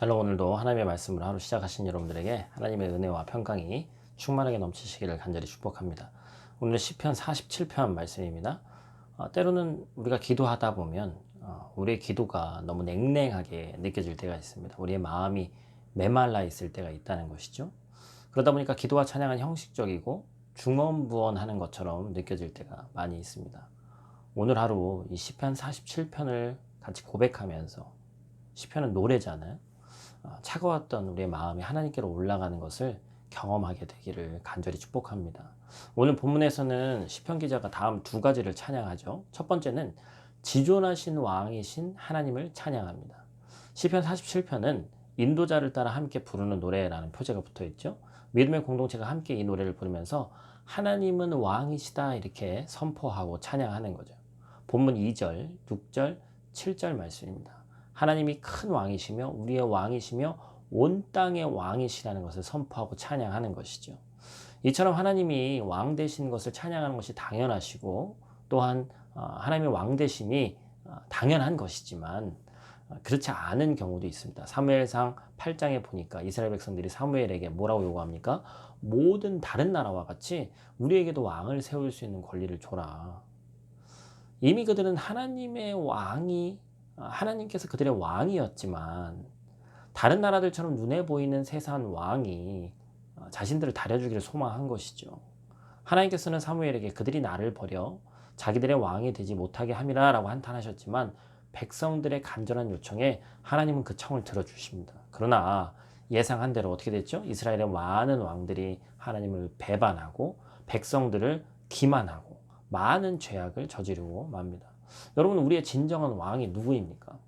샬롬 오늘도 하나님의 말씀으로 하루 시작하신 여러분들에게 하나님의 은혜와 평강이 충만하게 넘치시기를 간절히 축복합니다. 오늘 시편 47편 말씀입니다. 어, 때로는 우리가 기도하다 보면 어, 우리의 기도가 너무 냉랭하게 느껴질 때가 있습니다. 우리의 마음이 메말라 있을 때가 있다는 것이죠. 그러다 보니까 기도와 찬양은 형식적이고 중언부언하는 것처럼 느껴질 때가 많이 있습니다. 오늘 하루 이 시편 47편을 같이 고백하면서 시편은 노래잖아요. 어, 차가웠던 우리의 마음이 하나님께로 올라가는 것을 경험하게 되기를 간절히 축복합니다. 오늘 본문에서는 시편 기자가 다음 두 가지를 찬양하죠. 첫 번째는 지존하신 왕이신 하나님을 찬양합니다. 시편 47편은 인도자를 따라 함께 부르는 노래라는 표제가 붙어 있죠. 믿음의 공동체가 함께 이 노래를 부르면서 하나님은 왕이시다 이렇게 선포하고 찬양하는 거죠. 본문 2절, 6절, 7절 말씀입니다. 하나님이 큰 왕이시며 우리의 왕이시며 온 땅의 왕이시라는 것을 선포하고 찬양하는 것이죠. 이처럼 하나님이 왕 되신 것을 찬양하는 것이 당연하시고 또한 어, 하나님의 왕 되심이 어, 당연한 것이지만 어, 그렇지 않은 경우도 있습니다. 사무엘상 8장에 보니까 이스라엘 백성들이 사무엘에게 뭐라고 요구합니까? 모든 다른 나라와 같이 우리에게도 왕을 세울 수 있는 권리를 줘라. 이미 그들은 하나님의 왕이 하나님께서 그들의 왕이었지만 다른 나라들처럼 눈에 보이는 세상 왕이 자신들을 다려주기를 소망한 것이죠. 하나님께서는 사무엘에게 그들이 나를 버려 자기들의 왕이 되지 못하게 함이라라고 한탄하셨지만 백성들의 간절한 요청에 하나님은 그 청을 들어주십니다. 그러나 예상한 대로 어떻게 됐죠? 이스라엘의 많은 왕들이 하나님을 배반하고 백성들을 기만하고 많은 죄악을 저지르고 맙니다. 여러분 우리의 진정한 왕이 누구입니까?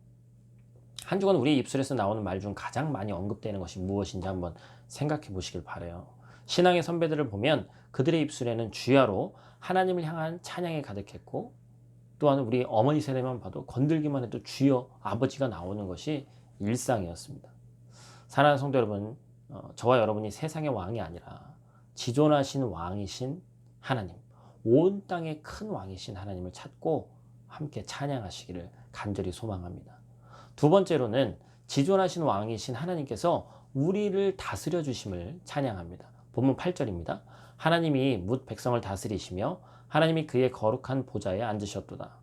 한 주간 우리 입술에서 나오는 말 중 가장 많이 언급되는 것이 무엇인지 한번 생각해 보시길 바래요. 신앙의 선배들을 보면 그들의 입술에는 주야로 하나님을 향한 찬양이 가득했고 또한 우리 어머니 세대만 봐도 건들기만 해도 주여 아버지가 나오는 것이 일상이었습니다. 사랑하는 성도 여러분, 어, 저와 여러분이 세상의 왕이 아니라 지존하신 왕이신 하나님, 온 땅의 큰 왕이신 하나님을 찾고 함께 찬양하시기를 간절히 소망합니다. 두 번째로는 지존하신 왕이신 하나님께서 우리를 다스려 주심을 찬양합니다. 본문 8절입니다. 하나님이 뭇 백성을 다스리시며 하나님이 그의 거룩한 보좌에 앉으셨도다.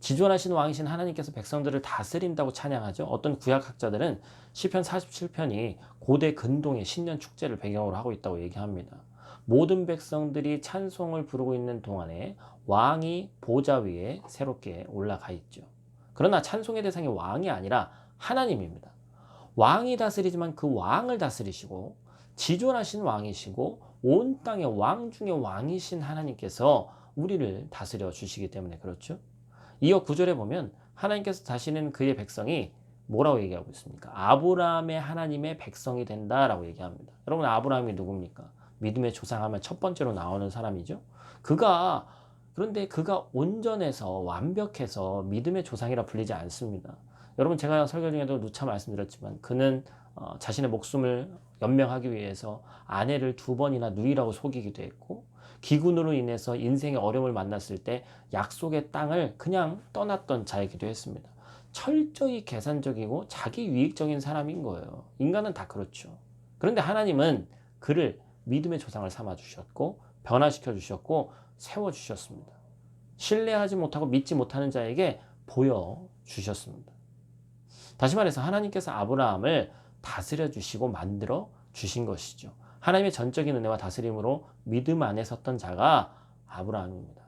지존하신 왕이신 하나님께서 백성들을 다스린다고 찬양하죠. 어떤 구약학자들은 시편 47편이 고대 근동의 신년 축제를 배경으로 하고 있다고 얘기합니다. 모든 백성들이 찬송을 부르고 있는 동안에 왕이 보좌 위에 새롭게 올라가 있죠. 그러나 찬송의 대상이 왕이 아니라 하나님입니다. 왕이 다스리지만 그 왕을 다스리시고 지존하신 왕이시고 온 땅의 왕 중의 왕이신 하나님께서 우리를 다스려 주시기 때문에 그렇죠. 이어 구절에 보면 하나님께서 다시는 그의 백성이 뭐라고 얘기하고 있습니까? 아브라함의 하나님의 백성이 된다라고 얘기합니다. 여러분 아브라함이 누굽니까? 믿음의 조상하면 첫 번째로 나오는 사람이죠. 그가 그런데 그가 온전해서 완벽해서 믿음의 조상이라 불리지 않습니다. 여러분 제가 설교 중에도 누차 말씀드렸지만 그는 어, 자신의 목숨을 연명하기 위해서 아내를 두 번이나 누이라고 속이기도 했고 기군으로 인해서 인생의 어려움을 만났을 때 약속의 땅을 그냥 떠났던 자이기도 했습니다. 철저히 계산적이고 자기 유익적인 사람인 거예요. 인간은 다 그렇죠. 그런데 하나님은 그를 믿음의 조상을 삼아 주셨고 변화시켜 주셨고 세워 주셨습니다. 신뢰하지 못하고 믿지 못하는 자에게 보여 주셨습니다. 다시 말해서 하나님께서 아브라함을 다스려 주시고 만들어 주신 것이죠. 하나님의 전적인 은혜와 다스림으로 믿음 안에 섰던 자가 아브라함입니다.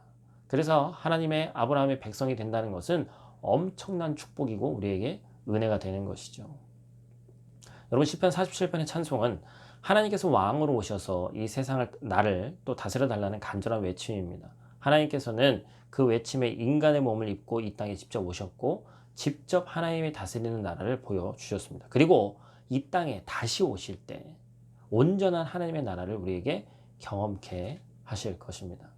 그래서 하나님의 아브라함의 백성이 된다는 것은 엄청난 축복이고 우리에게 은혜가 되는 것이죠. 여러분 시편 47편의 찬송은 하나님께서 왕으로 오셔서 이 세상을 나를 또 다스려 달라는 간절한 외침입니다. 하나님께서는 그 외침에 인간의 몸을 입고 이 땅에 직접 오셨고 직접 하나님이 다스리는 나라를 보여 주셨습니다. 그리고 이 땅에 다시 오실 때 온전한 하나님의 나라를 우리에게 경험케 하실 것입니다.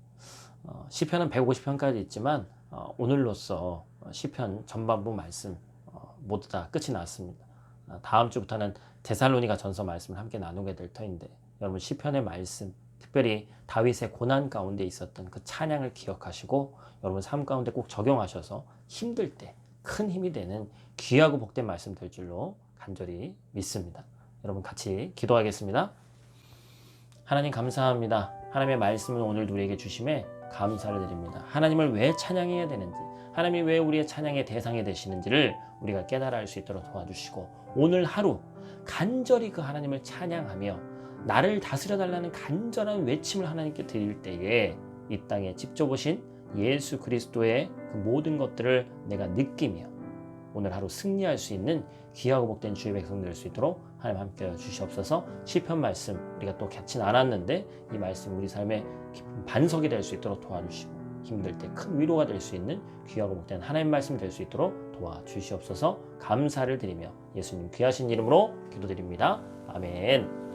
어, 시편은 150편까지 있지만 어, 오늘로써 시편 전반부 말씀 어, 모두 다 끝이 났습니다. 어, 다음 주부터는 데살로니가 전서 말씀을 함께 나누게 될 터인데 여러분 시편의 말씀 특별히 다윗의 고난 가운데 있었던 그 찬양을 기억하시고 여러분 삶 가운데 꼭 적용하셔서 힘들 때 큰 힘이 되는 귀하고 복된 말씀 될 줄로 간절히 믿습니다. 여러분 같이 기도하겠습니다. 하나님 감사합니다. 하나님의 말씀을 오늘 우리에게 주심에 감사를 드립니다. 하나님을 왜 찬양해야 되는지, 하나님이 왜 우리의 찬양의 대상이 되시는지를 우리가 깨달아 알 수 있도록 도와주시고 오늘 하루 간절히 그 하나님을 찬양하며 나를 다스려 달라는 간절한 외침을 하나님께 드릴 때에 이 땅에 직접 오신 예수 그리스도의 그 모든 것들을 내가 느끼며 오늘 하루 승리할 수 있는 귀하고 복된 주의 백성 될 수 있도록 하나님 함께 주시옵소서. 시편 말씀 우리가 또 갖진 않았는데 이 말씀 우리 삶의 깊은 반석이 될 수 있도록 도와주시고 힘들 때 큰 위로가 될 수 있는 귀하고 복된 하나님 말씀 될 수 있도록 도와주시옵소서 감사를 드리며 예수님 귀하신 이름으로 기도드립니다. 아멘